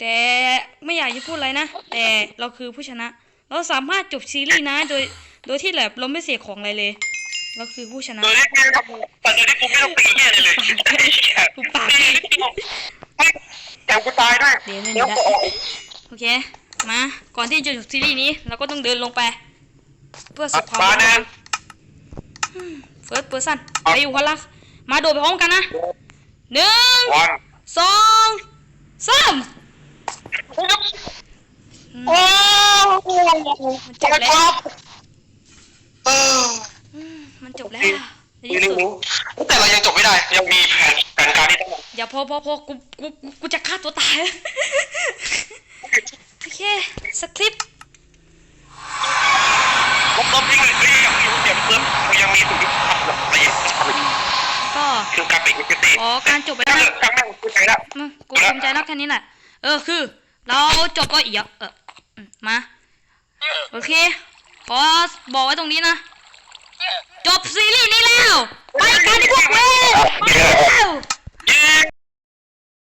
แต่ไม่อยากจะพูดอะไรนะ แต่เราคือผู้ชนะ เราสามารถจบซีรีส์นะ โดย โดยที่แบบเราไม่เสียของอะไรเลย เราคือผู้ชนะโดยที่ไม่ต้องแต่โดยที่กูไม่ต้องตีเหี้ยอะไรเลยกูปากแต่กูตายด้วยเดี๋ยวนี่เดี๋ยวนะกูออกโอเค มา ก่อนที่จะจบซีรีส์นี้ เราก็ต้องเดินลงไป เพื่อสุดความมานะเฟิร์สเปอร์ซันไปอยู่คนละมาโดดไปพร้อมกันนะหนึ่ง วัน สองสาม โอ้ มันจบแล้ว เอออืมมันจบแล้วในนี่ที่สุดรู้แต่เรายังจบไม่ได้ ยังมีแผนแผนการที่ต้องอย่าพอพอพอกูกูกูกูจะฆ่าตัวตาย โอเค สคริปต์ลบลบที่มันเรียกอยู่เดี๋ยวเพิ่มยังมีสิ่งที่ทำแบบอะไรก็ คือการเป็นกิจติขอการจบไปช่างนะช่างแม่งกูใช้แล้วอืมกูภูมิใจนักแค่นี้แหละ เออ คือ เราจบก็อีกแล้วเอออืมมา โอเค ขอบอกไว้ตรงนี้นะ จบซีรีส์นี้แล้ว